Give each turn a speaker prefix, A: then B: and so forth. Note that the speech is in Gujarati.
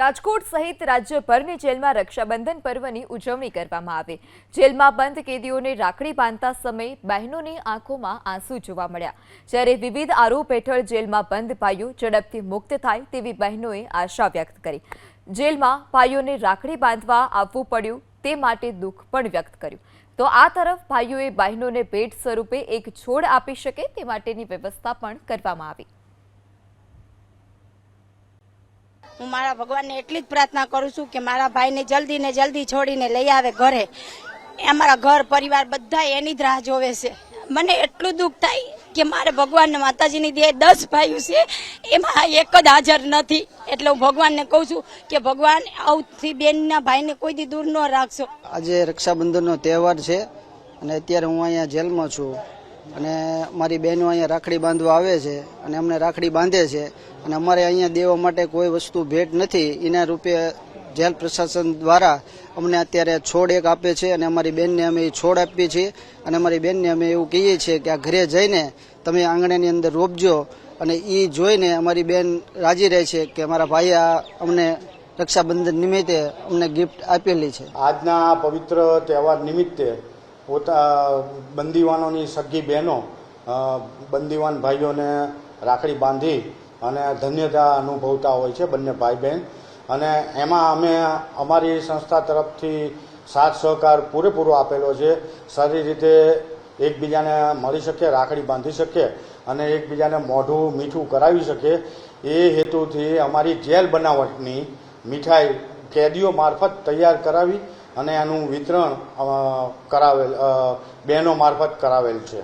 A: રાજકોટ સહિત રાજ્યભરની જેલમાં રક્ષાબંધન પર્વની ઉજવણી કરવામાં આવી. જેલમાં બંધ કેદીઓને રાખડી બાંધતા સમયે બહેનોની આંખોમાં આંસુ જોવા મળ્યા. જ્યારે વિવિધ આરોપ હેઠળ જેલમાં બંધ ભાઈઓ ઝડપથી મુક્ત થાય તેવી બહેનોએ આશા વ્યક્ત કરી. જેલમાં ભાઈઓને રાખડી બાંધવા આવવું પડ્યું તે માટે દુઃખ પણ વ્યક્ત કર્યું. તો આ તરફ ભાઈઓએ બહેનોને ભેટ સ્વરૂપે એક છોડ આપી શકે તે માટેની વ્યવસ્થા પણ કરવામાં આવી.
B: હું મારા ભગવાનને એટલી જ પ્રાર્થના કરું છું કે મારા ભાઈને જલ્દી ને જલ્દી છોડીને લઈ આવે ઘરે. અમારા ઘર પરિવાર બધા એની જ રાહ જોવે છે. મને એટલું દુઃખ થાય કે મારે ભગવાન માતાજીની દે દસ ભાઈઓ છે, એમાં એક જ હાજર નથી. એટલે હું ભગવાનને કહું છું કે ભગવાન આવથી બેનના ભાઈને કોઈ દી દૂર ન રાખશો.
C: આજે રક્ષાબંધનનો તહેવાર છે અને અત્યારે હું અહીંયા જેલમાં છું. અને મારી બહેનો અહીંયા રાખડી બાંધવા આવે છે અને અમને રાખડી બાંધે છે અને અમારે અહીંયા દેવા માટે કોઈ વસ્તુ ભેટ નથી. એના રૂપે જેલ પ્રશાસન દ્વારા અમને અત્યારે છોડ એક આપે છે અને અમારી બેનને અમે એ છોડ આપીએ છીએ. અને અમારી બેનને અમે એવું કહીએ છીએ કે આ ઘરે જઈને તમે આંગણાની અંદર રોપજો અને એ જોઈને અમારી બેન રાજી રહે છે કે મારા ભાઈએ આ અમને રક્ષાબંધન નિમિત્તે અમને ગિફ્ટ આપેલી છે.
D: આજના પવિત્ર તહેવાર નિમિત્તે પોતા બંદીવાનોની સગી બહેનો બંદીવાન ભાઈઓને રાખડી બાંધી અને ધન્યતા અનુભવતા હોય છે બંને ભાઈ બહેન અને એમાં અમે અમારી સંસ્થા તરફથી સાથ સહકાર પૂરેપૂરો આપેલો છે. સારી રીતે એકબીજાને મળી શકે, રાખડી બાંધી શકે અને એકબીજાને મોઢું મીઠું કરાવી શકે. એ હેતુથી અમારી જેલ બનાવટની મીઠાઈ કેદીઓ મારફત તૈયાર કરાવી અને એનું વિતરણ કરાવેલ બહેનો મારફત કરાવેલ છે.